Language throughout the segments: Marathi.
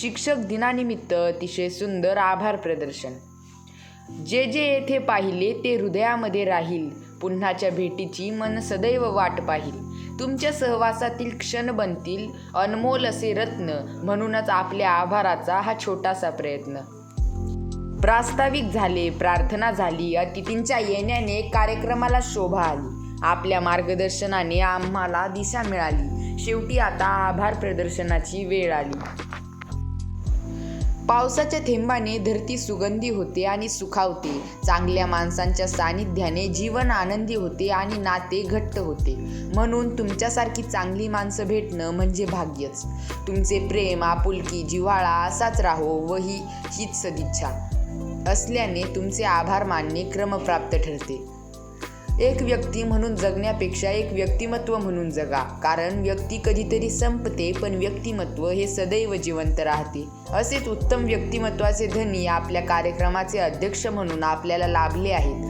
शिक्षक दिनानिमित्त अतिशय सुंदर आभार प्रदर्शन. जे जे येथे पाहिले ते हृदयामध्ये राहील. पुन्हाच्या भेटीची मन सदैव वाट पाहिल. तुमच्या सहवासातील क्षण बनतील. अनमोल असे रत्न. म्हणूनच आपल्या आभाराचा हा छोटासा प्रयत्न. प्रास्ताविक झाले प्रार्थना झाली. अतिथींच्या येण्याने कार्यक्रमाला शोभा आली. आपल्या मार्गदर्शनाने आम्हाला दिशा मिळाली. शेवटी आता आभार प्रदर्शनाची वेळ आली. पावसाच्या थेंबाने धरती सुगंधी होते आणि सुखावते. चांगल्या माणसांच्या सानिध्याने जीवन आनंदी होते आणि नाते घट्ट होते. म्हणून तुमच्यासारखी चांगली माणसं भेटणं म्हणजे भाग्यच. तुमचे प्रेम आपुलकी जिव्हाळा असाच राहो व ही हीच सदिच्छा. असल्याने तुमचे आभार मानणे क्रमप्राप्त ठरते. एक व्यक्ती म्हणून जगण्यापेक्षा एक व्यक्तिमत्व म्हणून जगा. कारण व्यक्ती कधीतरी संपते पण व्यक्तिमत्व हे सदैव जिवंत राहते. असेच उत्तम व्यक्तिमत्वाचे धनी आपल्या कार्यक्रमाचे अध्यक्ष म्हणून आपल्याला लाभले आहेत.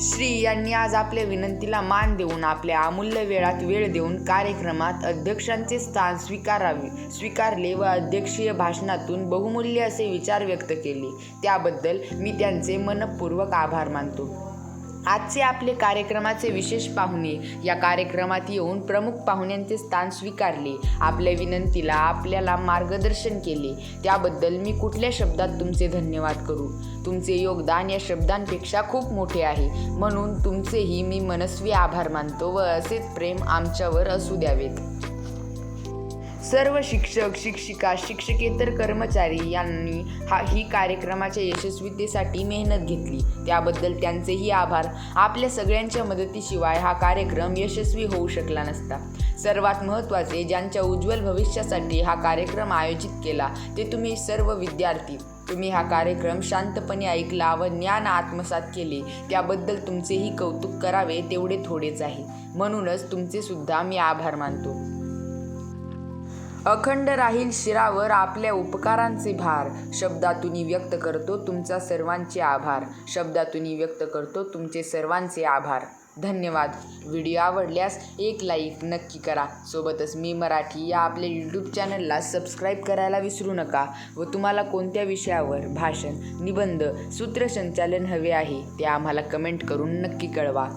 श्री यांनी आज आपल्या विनंतीला मान देऊन आपल्या अमूल्य वेळात वेळ देऊन कार्यक्रमात अध्यक्षांचे स्थान स्वीकारावे स्वीकारले व अध्यक्षीय भाषणातून बहुमूल्य असे विचार व्यक्त केले. त्याबद्दल मी त्यांचे मनपूर्वक आभार मानतो. आजचे आपले कार्यक्रमाचे विशेष पाहुणे. या कार्यक्रमात येऊन प्रमुख पाहुण्यांचे स्थान स्वीकारले. आपल्या विनंतीला आपल्याला मार्गदर्शन केले. त्याबद्दल मी कुठल्या शब्दात तुमचे धन्यवाद करू? तुमचे योगदान या शब्दांपेक्षा खूप मोठे आहे. म्हणून तुमचेही मी मनस्वी आभार मानतो व असेच प्रेम आमच्यावर असू द्यावेत. सर्व शिक्षक शिक्षिका शिक्षकेतर कर्मचारी यांनी हा ही कार्यक्रमाच्या यशस्वीतेसाठी मेहनत घेतली. त्याबद्दल त्यांचेही आभार. आपल्या सगळ्यांच्या मदतीशिवाय हा कार्यक्रम यशस्वी होऊ शकला नसता. सर्वात महत्त्वाचे ज्यांच्या उज्ज्वल भविष्यासाठी हा कार्यक्रम आयोजित केला ते तुम्ही सर्व विद्यार्थी. तुम्ही हा कार्यक्रम शांतपणे ऐकला व ज्ञान आत्मसात केले. त्याबद्दल तुमचेही कौतुक करावे तेवढे थोडेच आहे. म्हणूनच तुमचे सुद्धा मी आभार मानतो. अखंड राहील शिरावर आपल्या उपकारांचे भार. शब्दातून व्यक्त करतो तुमचा सर्वांचे आभार. शब्दातून व्यक्त करतो तुमचे सर्वांचे आभार. धन्यवाद. व्हिडिओ आवडल्यास एक लाईक नक्की करा. सोबतच मी मराठी या आपल्या यूट्यूब चॅनलला सबस्क्राईब करायला विसरू नका व तुम्हाला कोणत्या विषयावर भाषण निबंध सूत्रसंचालन हवे आहे ते आम्हाला कमेंट करून नक्की कळवा.